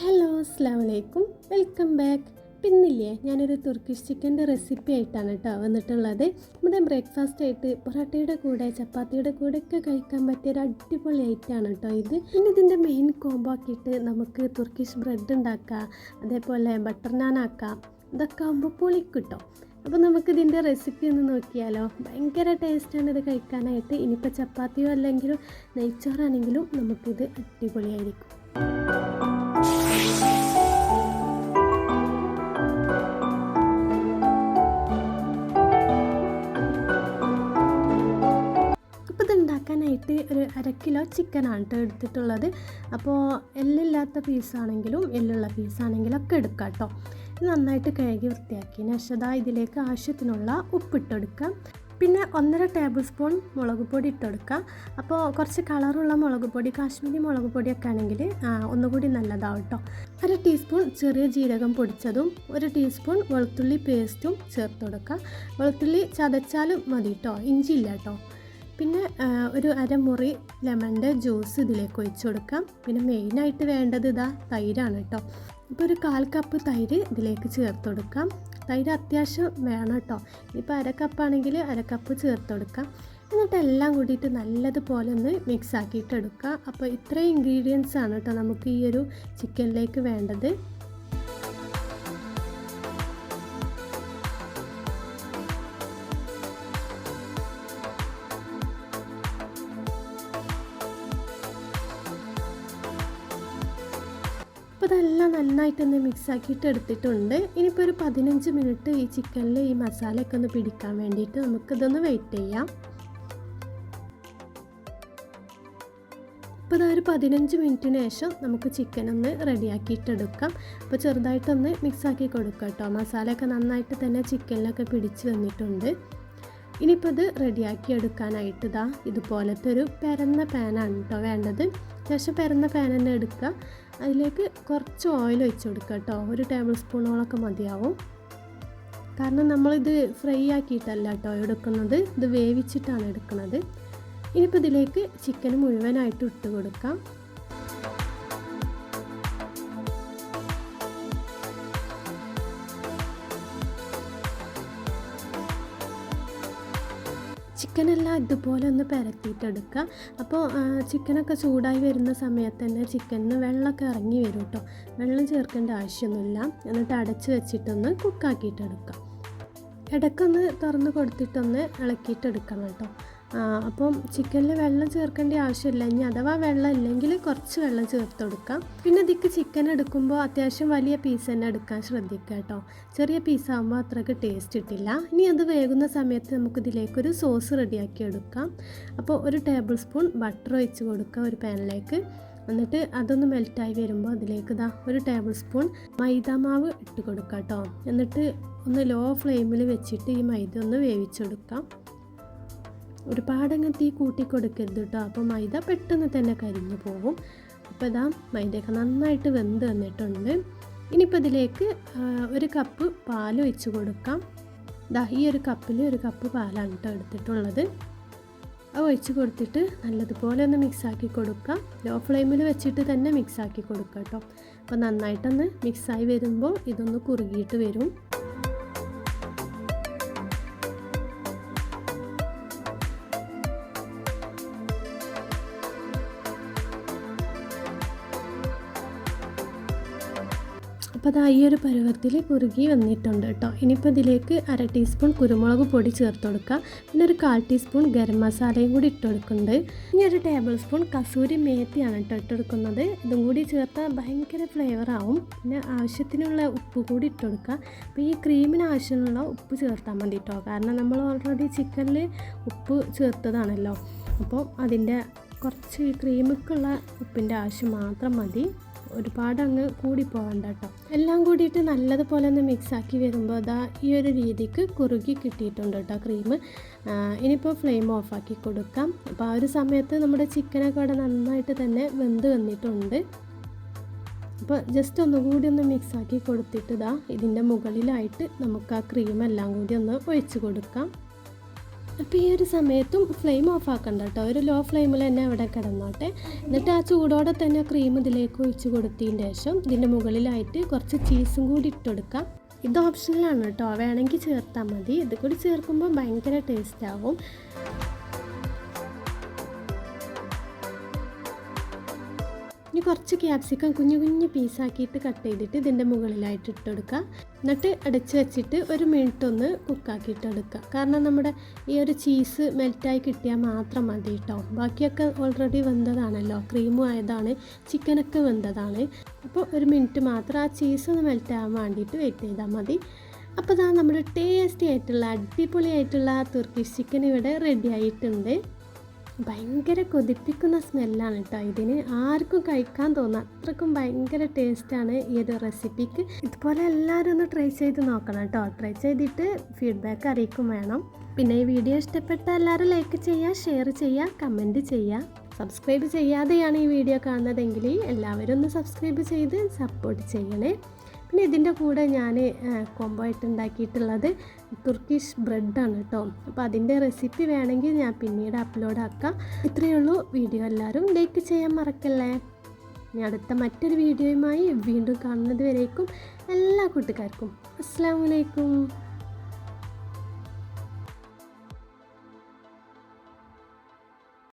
Hello അസ്സാം വലൈക്കും welcome back. പിന്നില്ലേ ഞാനൊരു തുർക്കിഷ് ചിക്കന്റെ റെസിപ്പി ആയിട്ടാണ് കേട്ടോ വന്നിട്ടുള്ളത്. നമ്മുടെ ബ്രേക്ക്ഫാസ്റ്റ് ആയിട്ട് പൊറോട്ടയുടെ കൂടെ ചപ്പാത്തിയുടെ കൂടെ ഒക്കെ കഴിക്കാൻ പറ്റിയ ഒരു അടിപൊളി ഐറ്റമാണ് കേട്ടോ ഇത്. പിന്നെ ഇതിന്റെ മെയിൻ കോംബോ ആക്കിയിട്ട് നമുക്ക് തുർക്കിഷ് ബ്രെഡ് ഉണ്ടാക്കാം അതേപോലെ ബട്ടർ നാൻ ആക്കാം. ഇതൊക്കെ ആകുമ്പോൾ പൊളിക്കിട്ടോ അപ്പോൾ നമുക്ക് ഇതിന്റെ റെസിപ്പി ഒന്ന് നോക്കിയാലോ. ഭയങ്കര ടേസ്റ്റാണ് ഇത് കഴിക്കാനായിട്ട്. ഇനിയിപ്പോൾ ചപ്പാത്തിയോ അല്ലെങ്കിലും നെയ്ച്ചോറാണെങ്കിലും നമുക്കിത് അടിപൊളിയായിരിക്കും. ഒരു അര കിലോ ചിക്കനാണ് കേട്ടോ എടുത്തിട്ടുള്ളത്. അപ്പോൾ എല്ലില്ലാത്ത പീസാണെങ്കിലും എല്ലുള്ള പീസാണെങ്കിലും ഒക്കെ എടുക്കാം കേട്ടോ. ഇത് നന്നായിട്ട് കഴുകി വൃത്തിയാക്കിയതിന് ശേഷം ഇതിലേക്ക് ആവശ്യത്തിനുള്ള ഉപ്പിട്ടെടുക്കാം പിന്നെ ഒന്നര ടേബിൾ സ്പൂൺ മുളക് പൊടി ഇട്ടെടുക്കാം അപ്പോൾ കുറച്ച് കളറുള്ള മുളക് പൊടി കാശ്മീരി മുളക് പൊടിയൊക്കെ ആണെങ്കിൽ ഒന്നുകൂടി നല്ലതാവും കേട്ടോ. അര ടീസ്പൂൺ ചെറിയ ജീരകം പൊടിച്ചതും ഒരു ടീസ്പൂൺ വെളുത്തുള്ളി പേസ്റ്റും ചേർത്ത് കൊടുക്കുക വെളുത്തുള്ളി ചതച്ചാലും മതി കേട്ടോ. ഇഞ്ചി ഇല്ല കേട്ടോ. പിന്നെ ഒരു അരമുറി ലെമണിന്റെ ജ്യൂസ് ഇതിലേക്ക് ഒഴിച്ചു കൊടുക്കാം. പിന്നെ മെയിനായിട്ട് വേണ്ടത് ഇതാ തൈരാണ് കേട്ടോ ഇപ്പോൾ ഒരു കാൽ കപ്പ് തൈര് ഇതിലേക്ക് ചേർത്ത് കൊടുക്കാം. തൈര് അത്യാവശ്യം വേണം കേട്ടോ ഇപ്പോൾ അര കപ്പാണെങ്കിൽ അര കപ്പ് ചേർത്ത് കൊടുക്കാം. എന്നിട്ട് എല്ലാം കൂടിയിട്ട് നല്ലതുപോലെ ഒന്ന് മിക്സ് ആക്കിയിട്ട് എടുക്കുക അപ്പോൾ ഇത്രയും ഇൻഗ്രീഡിയൻസ് ആണ് കേട്ടോ നമുക്ക് ഈ ഒരു ചിക്കനിലേക്ക് വേണ്ടത്. ഇതെല്ലാം നന്നായിട്ടൊന്ന് മിക്സ് ആക്കിയിട്ട് എടുത്തിട്ടുണ്ട് ഇനിയിപ്പോൾ ഒരു പതിനഞ്ച് മിനിറ്റ് ഈ ചിക്കനിൽ ഈ മസാലയൊക്കെ ഒന്ന് പിടിക്കാൻ വേണ്ടിയിട്ട് നമുക്കിതൊന്ന് വെയിറ്റ് ചെയ്യാം. ഇപ്പോൾ ഇതാ ഒരു പതിനഞ്ച് മിനിറ്റിന് ശേഷം നമുക്ക് ചിക്കൻ ഒന്ന് റെഡിയാക്കിയിട്ടെടുക്കാം അപ്പോൾ ചെറുതായിട്ടൊന്ന് മിക്സാക്കി കൊടുക്കാം കേട്ടോ. മസാലയൊക്കെ നന്നായിട്ട് തന്നെ ചിക്കനിലൊക്കെ പിടിച്ച് വന്നിട്ടുണ്ട്. ഇനിയിപ്പോൾ ഇത് റെഡിയാക്കി എടുക്കാനായിട്ട് ഇതാ ഇതുപോലത്തെ ഒരു പരന്ന പാനാണ് കേട്ടോ വേണ്ടത്. അത്യാവശ്യം പരന്ന പാൻ തന്നെ എടുക്കുക അതിലേക്ക് കുറച്ച് ഓയിൽ ഒഴിച്ച് കൊടുക്കുക കേട്ടോ ഒരു ടേബിൾ സ്പൂണോളൊക്കെ മതിയാവും. കാരണം നമ്മളിത് ഫ്രൈ ആക്കിയിട്ടല്ല കേട്ടോ എടുക്കുന്നത്. ഇത് വേവിച്ചിട്ടാണ് എടുക്കുന്നത് ഇനിയിപ്പോൾ ഇതിലേക്ക് ചിക്കൻ മുഴുവനായിട്ട് ഇട്ട് കൊടുക്കാം. ചിക്കനെല്ലാം ഇതുപോലെ ഒന്ന് പരത്തിയിട്ടെടുക്കുക. അപ്പോൾ ചിക്കനൊക്കെ ചൂടായി വരുന്ന സമയത്ത് തന്നെ ചിക്കനിന് വെള്ളമൊക്കെ ഇറങ്ങി വരും കേട്ടോ. വെള്ളം ചേർക്കേണ്ട ആവശ്യമൊന്നുമില്ല. എന്നിട്ട് അടച്ച് വെച്ചിട്ടൊന്ന് കുക്കാക്കിയിട്ടെടുക്കാം ഇടയ്ക്കൊന്ന് തുറന്ന് കൊടുത്തിട്ടൊന്ന് ഇളക്കിയിട്ടെടുക്കണം കേട്ടോ. അപ്പം ചിക്കനിൽ വെള്ളം ചേർക്കേണ്ട ആവശ്യമില്ല. ഇനി അഥവാ വെള്ളം ഇല്ലെങ്കിൽ കുറച്ച് വെള്ളം ചേർത്ത് കൊടുക്കാം. പിന്നെ ഇതിക്ക് ചിക്കൻ എടുക്കുമ്പോൾ അത്യാവശ്യം വലിയ പീസ് തന്നെ എടുക്കാൻ ശ്രദ്ധിക്കുക കേട്ടോ. ചെറിയ പീസാകുമ്പോൾ അത്രയ്ക്ക് ടേസ്റ്റ് കിട്ടില്ല. ഇനി അത് വേകുന്ന സമയത്ത് നമുക്ക് ഇതിലേക്കൊരു സോസ് റെഡിയാക്കി എടുക്കാം. അപ്പോൾ ഒരു ടേബിൾ സ്പൂൺ ബട്ടർ ഒഴിച്ച് കൊടുക്കുക ഒരു പാനിലേക്ക് എന്നിട്ട് അതൊന്ന് മെൽറ്റായി വരുമ്പോൾ അതിലേക്ക് ഇതാ ഒരു ടേബിൾ സ്പൂൺ മൈദ മാവ് ഇട്ട് കൊടുക്കാം കേട്ടോ. എന്നിട്ട് ഒന്ന് ലോ ഫ്ലെയിമിൽ വെച്ചിട്ട് ഈ മൈദ ഒന്ന് വേവിച്ചെടുക്കാം. ഒരുപാട് അങ്ങ് തീ കൂട്ടി കൊടുക്കരുത് കേട്ടോ അപ്പോൾ മൈദ പെട്ടെന്ന് തന്നെ കരിഞ്ഞു പോകും അപ്പോൾ ഇതാ മൈദയൊക്കെ നന്നായിട്ട് വെന്ത് വന്നിട്ടുണ്ട്. ഇനിയിപ്പോൾ ഇതിലേക്ക് ഒരു കപ്പ് പാൽ ഒഴിച്ച് കൊടുക്കാം. ദാ ഈ ഒരു കപ്പിൽ ഒരു കപ്പ് പാലാണ് കേട്ടോ എടുത്തിട്ടുള്ളത്. അത് ഒഴിച്ച് കൊടുത്തിട്ട് നല്ലതുപോലെ ഒന്ന് മിക്സാക്കി കൊടുക്കാം. ലോ ഫ്ലെയിമിൽ വെച്ചിട്ട് തന്നെ മിക്സാക്കി കൊടുക്കാം കേട്ടോ അപ്പോൾ നന്നായിട്ടൊന്ന് മിക്സായി വരുമ്പോൾ ഇതൊന്ന് കുറുകിയിട്ട് വരും. അപ്പോൾ അത് ഈ ഒരു പരുവത്തിൽ കുറുകി വന്നിട്ടുണ്ട് കേട്ടോ. ഇനിയിപ്പോൾ ഇതിലേക്ക് അര ടീസ്പൂൺ കുരുമുളക് പൊടി ചേർത്ത് കൊടുക്കുക. പിന്നെ ഒരു കാൽ ടീസ്പൂൺ ഗരം മസാലയും കൂടി ഇട്ട് കൊടുക്കുന്നുണ്ട്. ഇനി ഒരു ടേബിൾ സ്പൂൺ കസൂരി മേത്തിയാണ് കേട്ടോ ഇട്ട് കൊടുക്കുന്നത്. ഇതും കൂടി ചേർത്താൽ ഭയങ്കര ഫ്ലേവർ ആവും. പിന്നെ ആവശ്യത്തിനുള്ള ഉപ്പ് കൂടി ഇട്ട് കൊടുക്കുക. അപ്പോൾ ഈ ക്രീമിന് ആവശ്യമുള്ള ഉപ്പ് ചേർത്താൽ മതി കേട്ടോ. കാരണം നമ്മൾ ഓൾറെഡി ചിക്കനിൽ ഉപ്പ് ചേർത്തതാണല്ലോ. അപ്പോൾ അതിന്റെ കുറച്ച് ക്രീമിക്കുള്ള ഉപ്പിന്റെ ആവശ്യം മാത്രം മതി. ഒരുപാട് അങ്ങ് കൂടി പോകണ്ട കേട്ടോ എല്ലാം കൂടിയിട്ട് നല്ലതുപോലെ ഒന്ന് മിക്സാക്കി വരുമ്പോൾ അതാ ഈ ഒരു രീതിക്ക് കുറുകി കിട്ടിയിട്ടുണ്ട് കേട്ടോ ക്രീം ഇനിയിപ്പോൾ ഫ്ലെയിം ഓഫാക്കി കൊടുക്കാം. അപ്പോൾ ആ ഒരു സമയത്ത് നമ്മുടെ ചിക്കനൊക്കെ അവിടെ നന്നായിട്ട് തന്നെ വെന്ത് വന്നിട്ടുണ്ട്. അപ്പോൾ ജസ്റ്റ് ഒന്നുകൂടി ഒന്ന് മിക്സാക്കി കൊടുത്തിട്ട് ഇതാ ഇതിന്റെ മുകളിലായിട്ട് നമുക്ക് ആ ക്രീം എല്ലാം കൂടി ഒന്ന് ഒഴിച്ച് കൊടുക്കാം. അപ്പോൾ ഈ ഒരു സമയത്തും ഫ്ലെയിം ഓഫ് ആക്കണ്ട കേട്ടോ ഒരു ലോ ഫ്ലെയിമിൽ തന്നെ അവിടെ കിടന്നോട്ടെ. എന്നിട്ട് ആ ചൂടോടെ തന്നെ ക്രീം ഇതിലേക്ക് ഒഴിച്ച് കൊടുത്തതിന് ശേഷം ഇതിന്റെ മുകളിലായിട്ട് കുറച്ച് ചീസും കൂടി ഇട്ട് കൊടുക്കാം. ഇത് ഓപ്ഷണലാണ് കേട്ടോ വേണമെങ്കിൽ ചേർത്താൽ മതി. ഇത് കൂടി ചേർക്കുമ്പോൾ ഭയങ്കര ടേസ്റ്റ് ആവും. ഇനി കുറച്ച് ക്യാപ്സിക്കം കുഞ്ഞു കുഞ്ഞു പീസാക്കിയിട്ട് കട്ട് ചെയ്തിട്ട് ഇതിന്റെ മുകളിലായിട്ട് ഇട്ട് കൊടുക്കുക എന്നിട്ട് അടച്ച് വെച്ചിട്ട് ഒരു മിനിറ്റ് ഒന്ന് കുക്കാക്കിയിട്ട് എടുക്കുക കാരണം നമ്മുടെ ഈ ഒരു ചീസ് മെൽറ്റായി കിട്ടിയാൽ മാത്രം മതി കേട്ടോ ബാക്കിയൊക്കെ ഓൾറെഡി വെന്തതാണല്ലോ. ക്രീമും ആയതാണ്. ചിക്കനൊക്കെ വെന്തതാണ്. അപ്പോൾ ഒരു മിനിറ്റ് മാത്രം ആ ചീസ് ഒന്ന് മെൽറ്റ് ആവാൻ വേണ്ടിയിട്ട് വെയിറ്റ് ചെയ്താൽ മതി. അപ്പോൾ ഇതാ നമ്മുടെ ടേസ്റ്റി ആയിട്ടുള്ള അടിപൊളിയായിട്ടുള്ള തുർക്കിഷ് ചിക്കൻ ഇവിടെ റെഡി ആയിട്ടുണ്ട്. ഭയങ്കര കൊതിപ്പിക്കുന്ന സ്മെല്ലാണ് കേട്ടോ ഇതിന് ആർക്കും കഴിക്കാൻ തോന്നുക അത്രക്കും ഭയങ്കര ടേസ്റ്റാണ് ഈ ഒരു റെസിപ്പിക്ക്. ഇതുപോലെ എല്ലാവരും ഒന്ന് ട്രൈ ചെയ്ത് നോക്കണം കേട്ടോ ട്രൈ ചെയ്തിട്ട് ഫീഡ്ബാക്ക് അറിയിക്കും വേണം. പിന്നെ ഈ വീഡിയോ ഇഷ്ടപ്പെട്ട എല്ലാവരും ലൈക്ക് ചെയ്യുക ഷെയർ ചെയ്യുക കമന്റ് ചെയ്യുക സബ്സ്ക്രൈബ് ചെയ്യാതെയാണ് ഈ വീഡിയോ കാണുന്നതെങ്കിൽ എല്ലാവരും ഒന്ന് സബ്സ്ക്രൈബ് ചെയ്ത് സപ്പോർട്ട് ചെയ്യണേ. പിന്നെ ഇതിന്റെ കൂടെ ഞാൻ കോംബോ ആയിട്ട് ഉണ്ടാക്കിയിട്ടുള്ളത് തുർക്കിഷ് ബ്രെഡാണ് കേട്ടോ അപ്പോൾ അതിന്റെ റെസിപ്പി വേണമെങ്കിൽ ഞാൻ പിന്നീട് അപ്ലോഡ് ആക്കാം. ഇത്രയേ ഉള്ളൂ. വീഡിയോ എല്ലാവരും ലൈക്ക് ചെയ്യാൻ മറക്കല്ലേ? ഇനി അടുത്ത മറ്റൊരു വീഡിയോയുമായി വീണ്ടും കാണുന്നത് വരേക്കും എല്ലാ കൂട്ടുകാർക്കും. അസ്സാം വലൈക്കും